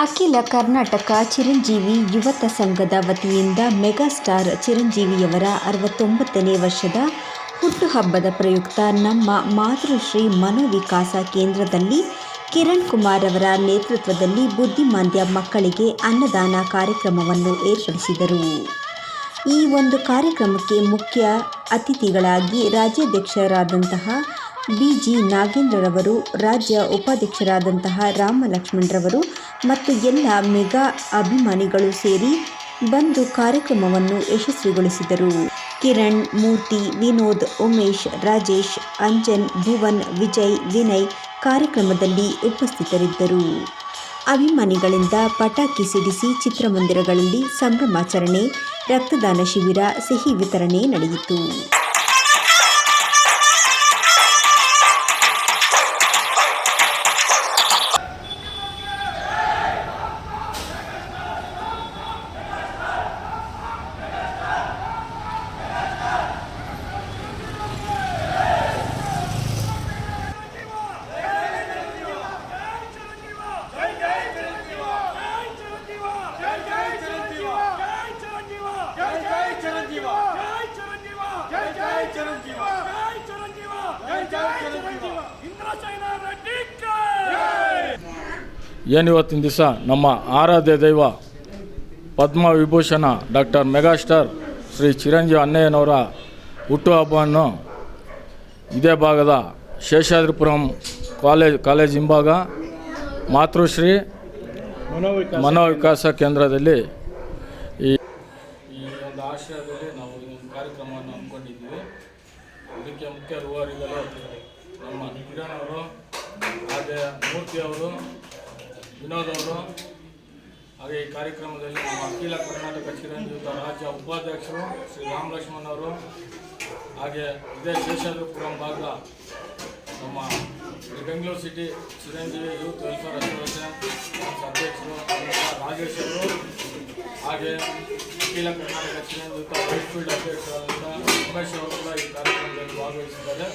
ಅಖಿಲ ಕರ್ನಾಟಕ ಚಿರಂಜೀವಿ ಯುವತ ಸಂಘದ ವತಿಯಿಂದ ಮೆಗಾಸ್ಟಾರ್ ಚಿರಂಜೀವಿಯವರ ಅರವತ್ತೊಂಬತ್ತನೇ ವರ್ಷದ ಹುಟ್ಟುಹಬ್ಬದ ಪ್ರಯುಕ್ತ ನಮ್ಮ ಮಾತೃಶ್ರೀ ಮನೋವಿಕಾಸ ಕೇಂದ್ರದಲ್ಲಿ ಕಿರಣ್ ಕುಮಾರ್ ಅವರ ನೇತೃತ್ವದಲ್ಲಿ ಬುದ್ಧಿಮಾಂದ್ಯ ಮಕ್ಕಳಿಗೆ ಅನ್ನದಾನ ಕಾರ್ಯಕ್ರಮವನ್ನು ಏರ್ಪಡಿಸಿದರು. ಈ ಒಂದು ಕಾರ್ಯಕ್ರಮಕ್ಕೆ ಮುಖ್ಯ ಅತಿಥಿಗಳಾಗಿ ರಾಜ್ಯಾಧ್ಯಕ್ಷರಾದಂತಹ ಬಿ ಜಿ ನಾಗೇಂದ್ರರವರು, ರಾಜ್ಯ ಉಪಾಧ್ಯಕ್ಷರಾದಂತಹ ರಾಮಲಕ್ಷ್ಮಣರವರು ಮತ್ತು ಎಲ್ಲ ಮೆಗಾ ಅಭಿಮಾನಿಗಳು ಸೇರಿ ಬಂದು ಕಾರ್ಯಕ್ರಮವನ್ನು ಯಶಸ್ವಿಗೊಳಿಸಿದರು. ಕಿರಣ್, ಮೂರ್ತಿ, ವಿನೋದ್, ಉಮೇಶ್, ರಾಜೇಶ್, ಅಂಜನ್, ಭುವನ್, ವಿಜಯ್, ವಿನಯ್ ಕಾರ್ಯಕ್ರಮದಲ್ಲಿ ಉಪಸ್ಥಿತರಿದ್ದರು. ಅಭಿಮಾನಿಗಳಿಂದ ಪಟಾಕಿ ಸಿಡಿಸಿ ಚಿತ್ರಮಂದಿರಗಳಲ್ಲಿ ಸಂಭ್ರಮಾಚರಣೆ, ರಕ್ತದಾನ ಶಿಬಿರ, ಸಿಹಿ ವಿತರಣೆ ನಡೆಯಿತು. ಏನಿವತ್ತಿನ ದಿವಸ ನಮ್ಮ ಆರಾಧ್ಯ ದೈವ ಪದ್ಮ ವಿಭೂಷಣ ಡಾಕ್ಟರ್ ಮೆಗಾಸ್ಟಾರ್ ಶ್ರೀ ಚಿರಂಜೀವಿ ಅಣ್ಣಯ್ಯನವರ ಹುಟ್ಟುಹಬ್ಬವನ್ನು ಇದೇ ಭಾಗದ ಶೇಷಾದ್ರಿಪುರಂ ಕಾಲೇಜ್ ಕಾಲೇಜ್ ಹಿಂಭಾಗ ಮಾತೃಶ್ರೀ ಮನೋವಿಕಾಸ ಕೇಂದ್ರದಲ್ಲಿ ಈ ಈ ಒಂದು ಆಶ್ರಯದಲ್ಲಿ ನಾವು ಈ ಒಂದು ಕಾರ್ಯಕ್ರಮವನ್ನು ಹಮ್ಮಿಕೊಂಡಿದ್ದೀವಿ. ಇದಕ್ಕೆ ಮುಖ್ಯ ರೂವಾರಿಗಳು ನಮ್ಮ ಕಿರಣ್ ಅವರು ಹಾಗೆ ಮೂರ್ತಿ ಅವರು ವಿನೋದ್ ಅವರು ಹಾಗೆ ಈ ಕಾರ್ಯಕ್ರಮದಲ್ಲಿ ನಮ್ಮ ಅಖಿಲ ಕರ್ನಾಟಕ ಚಿರಂಜೀವಿತ ರಾಜ್ಯ ಉಪಾಧ್ಯಕ್ಷರು ಶ್ರೀ ರಾಮ್ ಲಕ್ಷ್ಮಣ್ ಅವರು ಹಾಗೆ ಇದೇ ಶೇಷಾದ್ರಿಪುರಂ ಭಾಗ ನಮ್ಮ Bengaluru city Chiranjeevi youth welfare association ಅಧ್ಯಕ್ಷರು ರಾಜೇಶ್ ಅವರು ಹಾಗೆ ಅಖಿಲ ಕರ್ನಾಟಕ ಚಿರಂಜೀವಿತ ವೈಟ್ಫೀಲ್ಡ್ ಅಧ್ಯಕ್ಷರಾದಂಥ ಉಮೇಶ್ ಅವರು ಕೂಡ ಈ ಕಾರ್ಯಕ್ರಮದಲ್ಲಿ ಭಾಗವಹಿಸಿದ್ದಾರೆ.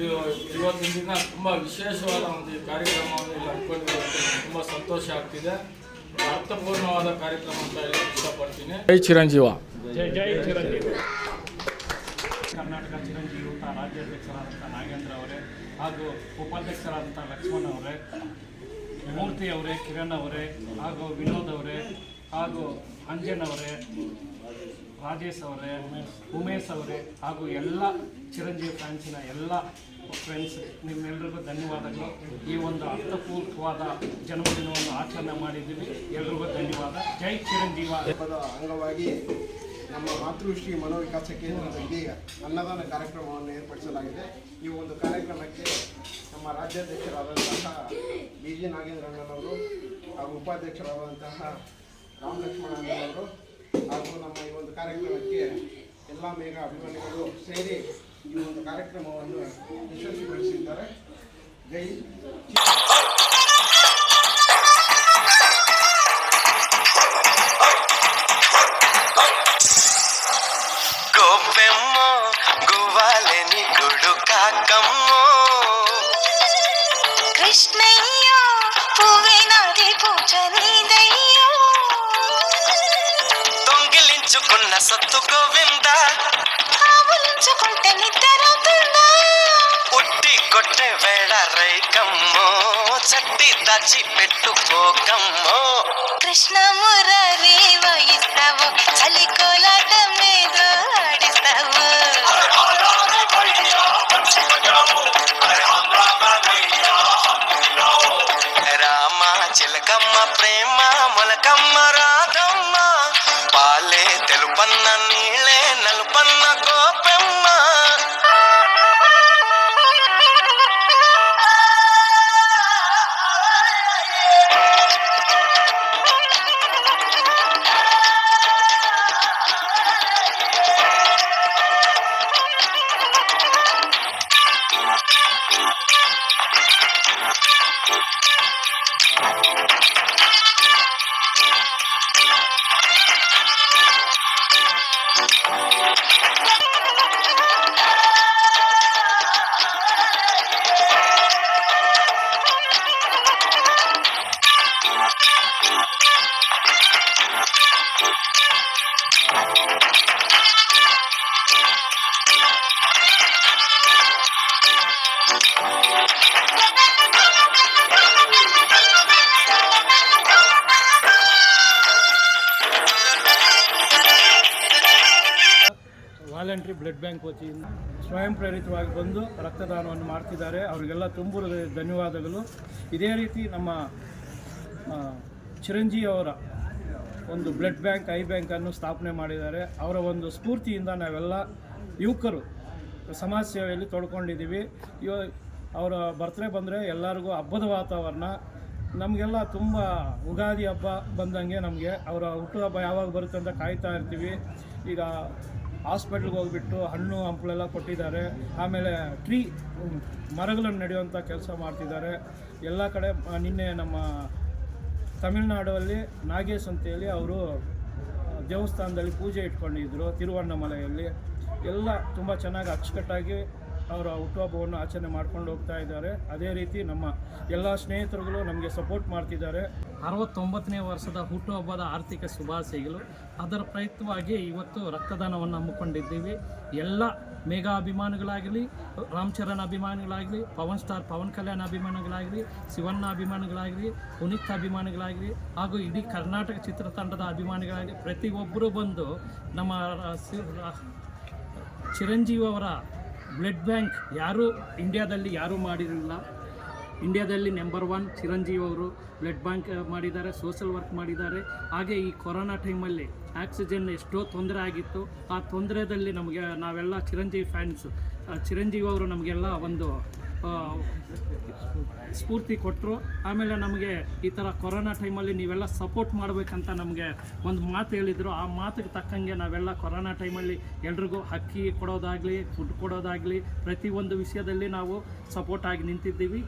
ಇದು ಇವತ್ತಿನ ದಿನ ತುಂಬ ವಿಶೇಷವಾದ ಒಂದು ಈ ಕಾರ್ಯಕ್ರಮವನ್ನು ಇಲ್ಲಿ ಹಮ್ಮಿಕೊಂಡಿರೋದಕ್ಕೆ ತುಂಬ ಸಂತೋಷ ಆಗ್ತಿದೆ. ಅರ್ಥಪೂರ್ಣವಾದ ಕಾರ್ಯಕ್ರಮ ಅಂತ ಹೇಳಕ್ಕೆ ಇಷ್ಟಪಡ್ತೀನಿ. ಜೈ ಚಿರಂಜೀವ. ಜೈ ಜೈ ಚಿರಂಜೀವಿ. ಕರ್ನಾಟಕ ಚಿರಂಜೀವಿ ಯೂತ ರಾಜ್ಯಾಧ್ಯಕ್ಷರಾದಂಥ ನಾಗೇಂದ್ರ ಅವರೇ ಹಾಗೂ ಉಪಾಧ್ಯಕ್ಷರಾದಂಥ ಲಕ್ಷ್ಮಣ್ ಅವರೇ ಮೂರ್ತಿ ಅವರೇ ಕಿರಣ್ ಅವರೇ ಹಾಗೂ ವಿನೋದ್ ಅವರೇ ಹಾಗೂ ಅಂಜನವರೇ ರಾಜೇಶ್ ಅವರೇ, ಉಮೇಶ್ ಅವರೇ ಹಾಗೂ ಎಲ್ಲ ಚಿರಂಜೀವಿ ಫ್ಯಾನ್ಸಿನ ಎಲ್ಲ ಫ್ರೆಂಡ್ಸ್ ನಿಮ್ಮೆಲ್ಲರಿಗೂ ಧನ್ಯವಾದಗಳು. ಈ ಒಂದು ಅರ್ಥಪೂರ್ವವಾದ ಜನ್ಮದಿನವನ್ನು ಆಚರಣೆ ಮಾಡಿದ್ದೀವಿ. ಎಲ್ರಿಗೂ ಧನ್ಯವಾದ. ಜೈ ಚಿರಂಜೀವ. ಅಂಗವಾಗಿ ನಮ್ಮ ಮಾತೃಶ್ರೀ ಮನೋವಿಕಾಸ ಕೇಂದ್ರದಲ್ಲಿ ಅನ್ನದಾನ ಕಾರ್ಯಕ್ರಮವನ್ನು ಏರ್ಪಡಿಸಲಾಗಿದೆ. ಈ ಒಂದು ಕಾರ್ಯಕ್ರಮಕ್ಕೆ ನಮ್ಮ ರಾಜ್ಯಾಧ್ಯಕ್ಷರಾದಂತಹ ಬಿ ಜಿ ನಾಗೇಂದ್ರಣ್ಣನವರು ಹಾಗೂ ಉಪಾಧ್ಯಕ್ಷರಾದಂತಹ ರಾಮ್ ಲಕ್ಷ್ಮಣ ಅಣ್ಣನವರು ಹಾಗೂ ನಮ್ಮ ಈ ಒಂದು ಕಾರ್ಯಕ್ರಮಕ್ಕೆ ಎಲ್ಲ ಮೇಘ ಅಭಿಮಾನಿಗಳು ಸೇರಿ ಈ ಒಂದು ಕಾರ್ಯಕ್ರಮವನ್ನು ಯಶಸ್ವಿಗೊಳಿಸಿದ್ದಾರೆ ಜೈ గోపెమ్మో గువ్వాలని గుడు కాకమ్మో కృష్ణయ్య పువ్వినది పూజ నీదయ్యో దొంగిలించుకున్న సత్తు గోవింద. ఆవులించుకుంటే నిద్రవుతుందా ఉట్టి కొట్టే వేళ రైకమ్మో చట్టి దాచి పెట్టుకోకమ్మో. కృష్ణ మురళి వయిస్తావు చలి కోలాట మీద ఆడిస్తావు. రామ చిలకమ్మ ప్రేమ మొలకమ్మ Thank you. Voluntary blood bank ವತಿಯಿಂದ ಸ್ವಯಂ ಪ್ರೇರಿತವಾಗಿ ಬಂದು ರಕ್ತದಾನವನ್ನು ಮಾಡ್ತಿದ್ದಾರೆ. ಅವರಿಗೆಲ್ಲ ತುಂಬ ಧನ್ಯವಾದಗಳು. ಇದೇ ರೀತಿ ನಮ್ಮ ಚಿರಂಜೀವಿಯವರ ಒಂದು ಬ್ಲಡ್ ಬ್ಯಾಂಕ್, ಐ ಬ್ಯಾಂಕನ್ನು ಸ್ಥಾಪನೆ ಮಾಡಿದ್ದಾರೆ. ಅವರ ಒಂದು ಸ್ಫೂರ್ತಿಯಿಂದ ನಾವೆಲ್ಲ ಯುವಕರು ಸಮಾಜ ಸೇವೆಯಲ್ಲಿ ತೊಡ್ಕೊಂಡಿದ್ದೀವಿ. ಇವ, ಅವರ ಬರ್ತ್ಡೇ ಬಂದರೆ ಎಲ್ಲರಿಗೂ ಹಬ್ಬದ ವಾತಾವರಣ. ನಮಗೆಲ್ಲ ತುಂಬ ಉಗಾದಿ ಹಬ್ಬ ಬಂದಂಗೆ ನಮಗೆ. ಅವರ ಹುಟ್ಟುಹಬ್ಬ ಯಾವಾಗ ಬರುತ್ತೆ ಅಂತ ಕಾಯ್ತಾ ಇರ್ತೀವಿ. ಈಗ ಹಾಸ್ಪಿಟ್ಲ್ಗೆ ಹೋಗ್ಬಿಟ್ಟು ಹಣ್ಣು ಹಂಪಲೆಲ್ಲ ಕೊಟ್ಟಿದ್ದಾರೆ. ಆಮೇಲೆ ಟ್ರೀ, ಮರಗಳನ್ನು ನಡೆಯುವಂಥ ಕೆಲಸ ಮಾಡ್ತಿದ್ದಾರೆ. ಎಲ್ಲ ಕಡೆ ನಿನ್ನೆ ನಮ್ಮ ತಮಿಳುನಾಡಲ್ಲಿ ನಾಗೇಶ್ ಅಂತೇಳಿ ಅವರು ದೇವಸ್ಥಾನದಲ್ಲಿ ಪೂಜೆ ಇಟ್ಕೊಂಡಿದ್ರು ತಿರುವಣ್ಣಮಲೆಯಲ್ಲಿ ಎಲ್ಲ ತುಂಬ ಚೆನ್ನಾಗಿ ಅಚ್ಚುಕಟ್ಟಾಗಿ ಅವರ ಹುಟ್ಟುಹಬ್ಬವನ್ನು ಆಚರಣೆ ಮಾಡ್ಕೊಂಡು ಹೋಗ್ತಾ ಇದ್ದಾರೆ. ಅದೇ ರೀತಿ ನಮ್ಮ ಎಲ್ಲ ಸ್ನೇಹಿತರುಗಳು ನಮಗೆ ಸಪೋರ್ಟ್ ಮಾಡ್ತಿದ್ದಾರೆ. ಅರವತ್ತೊಂಬತ್ತನೇ ವರ್ಷದ ಹುಟ್ಟುಹಬ್ಬದ ಆರ್ಥಿಕ ಶುಭಾಶಯಗಳು. ಅದರ ಪ್ರಯುಕ್ತವಾಗಿ ಇವತ್ತು ರಕ್ತದಾನವನ್ನು ಹಮ್ಮಿಕೊಂಡಿದ್ದೀವಿ. ಎಲ್ಲ ಮೇಘಾ ಅಭಿಮಾನಿಗಳಾಗಲಿ, ರಾಮ್ ಚರಣ್ ಅಭಿಮಾನಿಗಳಾಗಲಿ, ಪವನ್ ಸ್ಟಾರ್ ಪವನ್ ಕಲ್ಯಾಣ್ ಅಭಿಮಾನಿಗಳಾಗಲಿ, ಶಿವಣ್ಣ ಅಭಿಮಾನಿಗಳಾಗಲಿ, ಪುನೀತ್ ಅಭಿಮಾನಿಗಳಾಗಲಿ ಹಾಗೂ ಇಡೀ ಕರ್ನಾಟಕ ಚಿತ್ರತಂಡದ ಅಭಿಮಾನಿಗಳಾಗಲಿ ಪ್ರತಿಯೊಬ್ಬರು ಬಂದು ನಮ್ಮ ಚಿರಂಜೀವಿ ಅವರ ಬ್ಲಡ್ ಬ್ಯಾಂಕ್ ಯಾರೂ ಇಂಡಿಯಾದಲ್ಲಿ ಯಾರೂ ಮಾಡಿರಲಿಲ್ಲ. ಇಂಡಿಯಾದಲ್ಲಿ ನಂಬರ್ ಒನ್ ಚಿರಂಜೀವಿ ಅವರು ಬ್ಲಡ್ ಬ್ಯಾಂಕ್ ಮಾಡಿದ್ದಾರೆ ಸೋಷಲ್ ವರ್ಕ್ ಮಾಡಿದ್ದಾರೆ. ಹಾಗೆ ಈ ಕೊರೋನಾ ಟೈಮಲ್ಲಿ ಆಕ್ಸಿಜನ್ ಎಷ್ಟೋ ತೊಂದರೆ ಆಗಿತ್ತು. ಆ ತೊಂದರೆದಲ್ಲಿ ನಮಗೆ ನಾವೆಲ್ಲ ಚಿರಂಜೀವಿ ಫ್ಯಾನ್ಸ್ ಚಿರಂಜೀವಿ ಅವರು ನಮಗೆಲ್ಲ ಒಂದು ಸ್ಫೂರ್ತಿ ಕೊಟ್ಟರು ಆಮೇಲೆ ನಮಗೆ ಈ ಥರ ಕೊರೋನಾ ಟೈಮಲ್ಲಿ ನೀವೆಲ್ಲ ಸಪೋರ್ಟ್ ಮಾಡಬೇಕಂತ ನಮಗೆ ಒಂದು ಮಾತು ಹೇಳಿದರು. ಆ ಮಾತಿಗೆ ತಕ್ಕಂಗೆ ನಾವೆಲ್ಲ ಕೊರೋನಾ ಟೈಮಲ್ಲಿ ಎಲ್ರಿಗೂ ಅಕ್ಕಿ ಕೊಡೋದಾಗಲಿ ಫುಡ್ ಕೊಡೋದಾಗಲಿ, ಪ್ರತಿಯೊಂದು ವಿಷಯದಲ್ಲಿ ನಾವು ಸಪೋರ್ಟ್ ಆಗಿ ನಿಂತಿದ್ದೀವಿ.